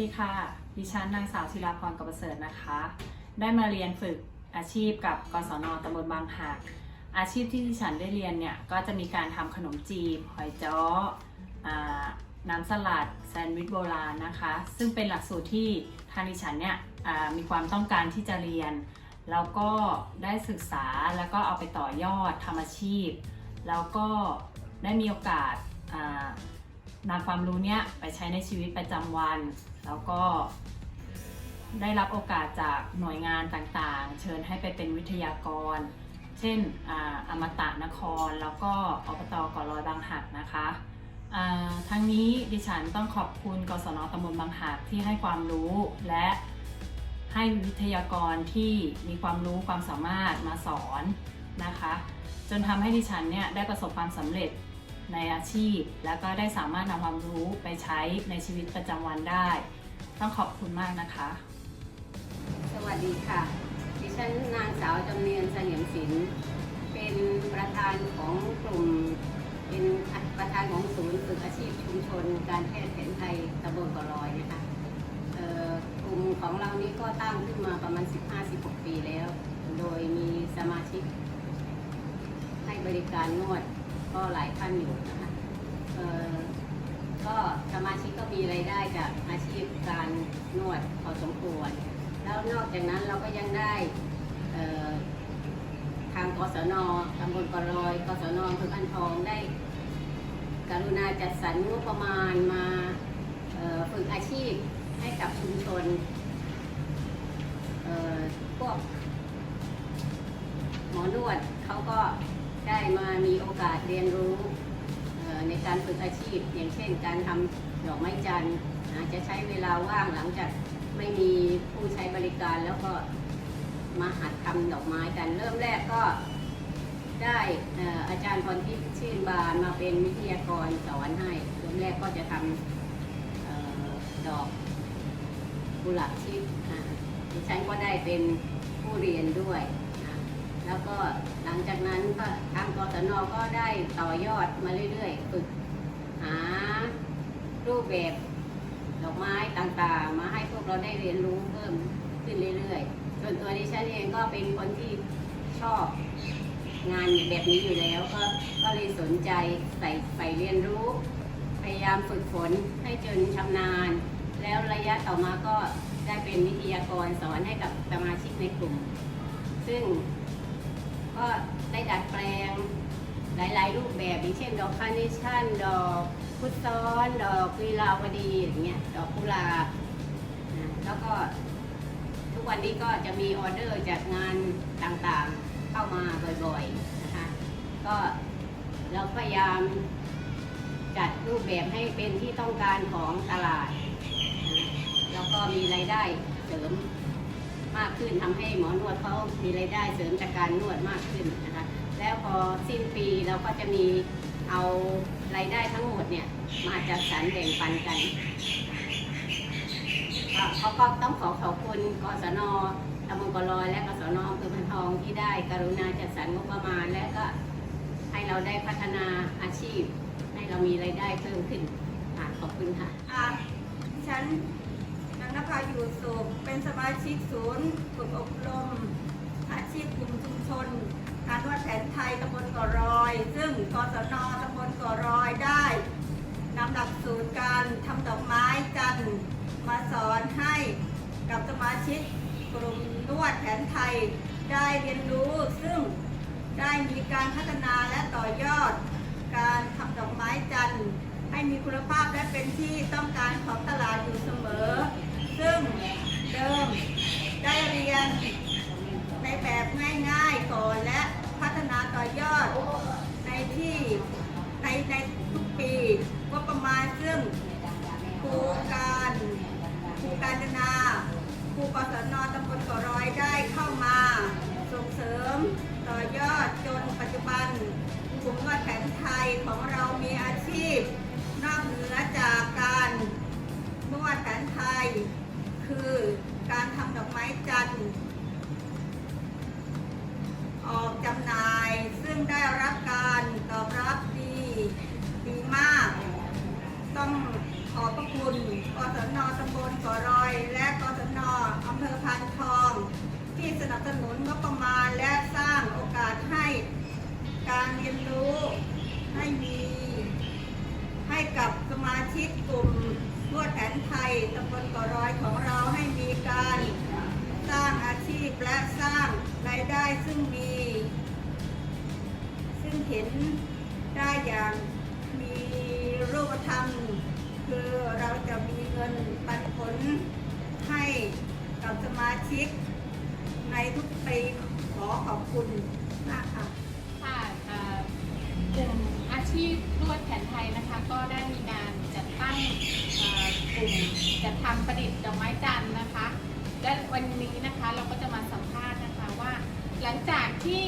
ดีค่ะ ดิฉันนางสาวศิลาพรกบประเสริฐนะคะ ได้มาเรียนฝึกอาชีพกับกศนตำบลบางหักอาชีพที่ดิฉันได้เรียนเนี่ย ก็จะมีการทำขนมจีบหอยจ้อน้ำสลัดแซนด์วิชโบราณนะคะ ซึ่งเป็นหลักสูตรที่ทางดิฉันเนี่ยมีความต้องการที่จะเรียน แล้วก็ได้ศึกษาแล้วก็เอาไปต่อยอดทำอาชีพ แล้วก็ได้มีโอกาส นำความรู้เนี้ยไปใช้ในชีวิตประจำวัน แล้วก็ได้รับโอกาสจากหน่วยงานต่างๆ เชิญให้ไปเป็นวิทยากร เช่นอาอมตะนคร แล้วก็อบตก่อลอยบางหักนะคะอ่าทั้งนี้ดิฉันต้องขอบคุณกศนตำบลบางหักที่ให้ความรู้และให้วิทยากรที่มีความรู้ความสามารถมาสอนนะคะ จนทำให้ดิฉันเนี่ยได้ประสบความสำเร็จ ในอาชีพ แล้วก็ได้สามารถนำความรู้ไปใช้ในชีวิตประจำวันได้ ต้องขอบคุณมากนะคะ สวัสดีค่ะ ดิฉันนางสาวจำเนียนเสลียมศิลป์เป็นประธานของกลุ่ม เป็นประธานของศูนย์ฝึกอาชีพชุมชน การแพทย์แผนไทยตำบลกาะลอยนะคะกลุ่มของเรานี้ก็ตั้งขึ้นมาประมาณ 15-16 ปีแล้ว โดยมีสมาชิกให้บริการนวด ก็หลายท่านอยู่นะคะเออก็สมาชิกก็มีรายได้จากอาชีพการนวดพอสมควร แล้วนอกจากนั้นเราก็ยังได้เอ่อทางกศนตำบลกอลอยกศนอำเภอพันทองได้ กรุณาจัดสรรงบประมาณมาฝึกอาชีพให้กับชุมชนพวกหมอนวดเขาก็ ได้มามีโอกาสเรียนรู้ในการฝึกอาชีพ อย่างเช่น การทำดอกไม้จันทร์อาจจะใช้เวลาว่างหลังจากไม่มีผู้ใช้บริการแล้วก็มาหัดทำดอกไม้กัน เริ่มแรกก็ได้อาจารย์พรทิพย์ชื่นบานมาเป็นวิทยากรสอนให้เริ่มแรกก็จะทำออดอกกุหลาบทิพย์อ่าดิฉันก็ได้เป็นผู้เรียนด้วย แล้วก็หลังจากนั้นก็ทางกศนก็ได้ต่อยอดมาเรื่อยๆฝึกหารูปแบบดอกไม้ต่างๆ มาให้พวกเราได้เรียนรู้เพิ่มขึ้นเรื่อยๆ ส่วนตัวดิฉันเองก็เป็นคนที่ชอบงานแบบนี้อยู่แล้ว ก็ก็เลยสนใจใส่ใฝ่เรียนรู้ พยายามฝึกฝนให้จนชำนาญ แล้วระยะต่อมาก็ได้เป็นวิทยากรสอนให้กับสมาชิกในกลุ่ม ซึ่ง ก็ได้ดัดแปลงหลาย ๆ รูปแบบอย่างเช่น ดอกคาร์เนชั่น ดอกพุทซ้อนดอกลีลาวดีอย่างเงี้ยดอกกุหลาบแล้วก็ทุกวันนี้ก็จะมีออเดอร์จากงานต่างๆเข้ามาบ่อยๆนะคะก็เราพยายามจัดรูปแบบให้เป็นที่ต้องการของตลาด แล้วก็มีรายได้เสริม มากขึ้นทำให้หมอนวดเขามีรายได้เสริมจากการนวดมากขึ้นนะคะแล้วพอสิ้นปีเราก็จะมีเอารายได้ทั้งหมดเนี่ยมาจัดสรรแบ่งปันกันเขาก็ต้องขอขอบคุณกศนตำบลกอลอยและกศนอำเภอพันทองที่ได้ กรุณาจัดสรรงบประมาณ และก็ให้เราได้พัฒนาอาชีพ ให้เรามีรายได้เพิ่มขึ้นขอบคุณค่ะอะดิฉัน นางนภาอยู่สุขเป็นสมาชิกศูนย์ฝึกอบรม อาชีพกลุ่มชุมชนการนวดแผนไทยตำบลก่อรอย ซึ่งกศนตำบลก่อรอยได้นำหลักสูตรการทำดอกไม้จันทร์มาสอนให้กับสมาชิกกลุ่มนวดแผนไทยได้เรียนรู้ซึ่งได้มีการพัฒนาและต่อยอด การทำดอกไม้จันทร์ให้มีคุณภาพและเป็นที่ต้องการของตลาดอยู่เสมอ ซึ่งเดิมได้เรียนในแบบง่ายๆก่อนและพัฒนาต่อยอดในที่ในในทุกปีก็ประมาณซึ่งครูการครูการจนาครูกศนตำบลกาะรอยได้เข้ามาส่งเสริมต่อยอดจนปัจจุบันกลุ่มนวดแผนไทยของเรามีอาชีพ และสร้างรายได้ซึ่งมี ซึ่งเห็นได้อย่างมีรูปธรรม คือเราจะมีเงินปันผลให้กับสมาชิก ในทุกปีขอขอบคุณมากค่ะค่ะกลุ่มอาชีพนวดแผนไทยนะคะ ก็ได้มีการจัดตั้งกลุ่มจัดทำประดิษฐ์ดอกไม้จันทร์นะคะและวันนี้นะ เราก็จะมาสัมภาษณ์นะคะว่า หลังจากที่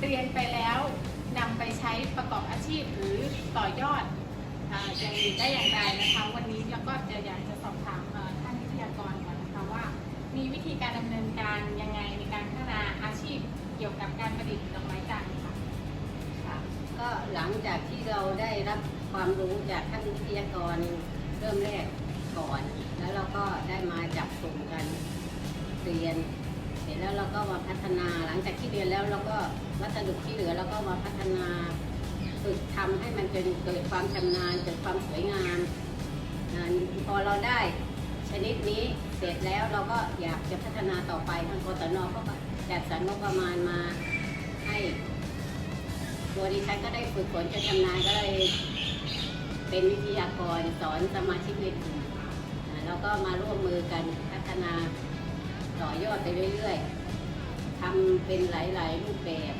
เรียนไปแล้วนำไปใช้ประกอบอาชีพหรือต่อยอดอ่าอย่างอื่นได้อย่างไรนะคะ วันนี้เราก็จะอยากจะสอบถามเอ่อท่านวิทยากรก่อนนะคะว่า มีวิธีการดำเนินการยังไงในการพัฒนาอาชีพเกี่ยวกับการประดิษฐ์ดอกไม้จันทร์คะค่ะก็หลังจากที่เราได้รับความรู้จากท่านวิทยากรเริ่มแรกก่อน แล้วเราก็ได้มาจับกลุ่มกัน เรียน เสร็จแล้วเราก็มาพัฒนาหลังจากที่เรียนแล้วเราก็วัสดุที่เหลือเราก็มาพัฒนาฝึกทำให้มันเป็นเกิดความชำนาญเกิดความสวยงามพอเราได้ชนิดนี้เสร็จแล้วเราก็อยากจะพัฒนาต่อไปทางกศนก็จัดสรรงบประมาณมาให้ตัวดิฉันก็ได้ฝึกฝนจนชำนาญก็เลยเป็นวิทยากรสอนสมาชิกในกลุ่มอ่าแล้วก็มาร่วมมือกันพัฒนา ต่อยอดไปเรื่อยๆทำเป็นหลายๆรูปแบบ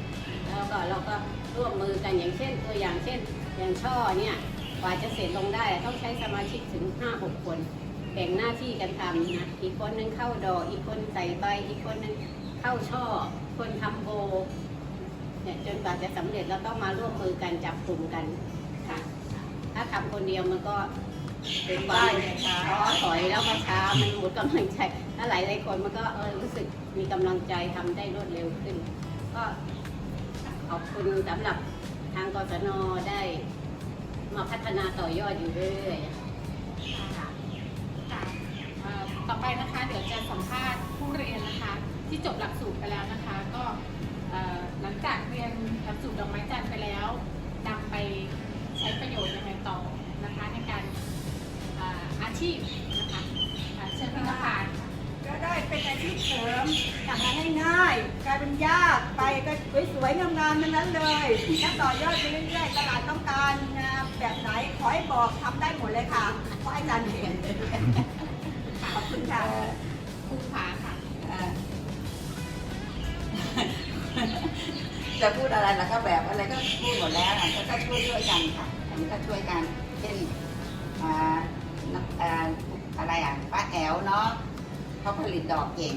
แล้วก็เราก็ร่วมมือกันอย่างเช่น ตัวอย่างเช่น อย่างช่อเนี่ยกว่าจะเสร็จลงได้ต้องใช้สมาชิกถึง 5-6 คนแบ่งหน้าที่กันทำนะอีกคนนึงเข้าดอกอีกคนใส่ใบ อีกคนนึงเข้าช่อ คนทำโบเนี่ยจนกว่าจะสำเร็จเราต้องมาร่วมมือกันจับกลุ่มกันค่ะ ถ้าทำคนเดียวมันก็เป็นความท้อถอยแล้วก็ช้ามันหมดกำลังใจถ้า หลายหลายคนมันก็เออรู้สึกมีกำลังใจทำได้รวดเร็วขึ้น ก็ขอบคุณสำหรับทางกศนได้มาพัฒนาต่อยอดอยู่เรื่อยๆค่ะค่ะเอ่อต่อไปนะคะ เดี๋ยวจะสัมภาษณ์ผู้เรียนนะคะ ที่จบหลักสูตรไปแล้วนะคะ ก็เอ่อหลังจากเรียนหลักสูตรดอกไม้จันทร์ไปแล้วนำไปใช้ประโยชน์ยังไงต่อนะคะในการเอ่ออาชีพนะคะอะเชิญพี่นภาค่ะ ก็ได้เป็นอาชีพเสริมจากงานง่ายๆกลายเป็นยากไปก็สวยๆงามๆทั้งนั้นเลยถ้าต่อยอดไปเรื่อยๆตลาดต้องการงานแบบไหนขอให้บอกทำได้หมดเลยค่ะเพราะอาจารย์เห็นขอบคุณค่ะครูผาค่ะเอ่อจะพูดอะไรแล้วก็แบบอะไรก็พูดหมดแล้วอะก็ก็ช่วยช่วยกันค่ะอันนี้ก็ช่วยกันเช่นอ่านักอ่าอะไรอะป้าแอวเนาะเขาผลิตดอกเก่ง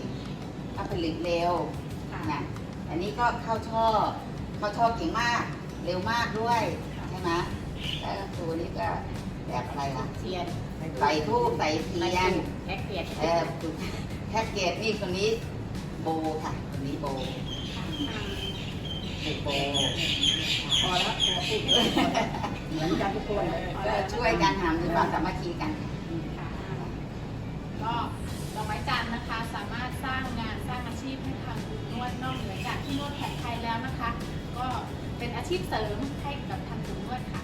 เขาผลิตเร็วค่ะ นะอันนี้ก็เข้าช่อเข้าช่อเก่งมาก เร็วมากด้วยใช่ไหมแล้วตัวนี้ก็แบบอะไรล่ะเทียนใส่ทูบใส่เทียนแพ็กเกจเออแพ็กเกจนี่คนนี้โบค่ะคนนี้โบผูกโบพอแล้วพอพูดเลยเหมือนกันทุกคนเลยก็ช่วยกันทำด้วยความสามัคคีกันค่ะ ที่นวดแผนไทยแล้วนะคะ ก็เป็นอาชีพเสริมให้กับทางกลุ่มนวดค่ะ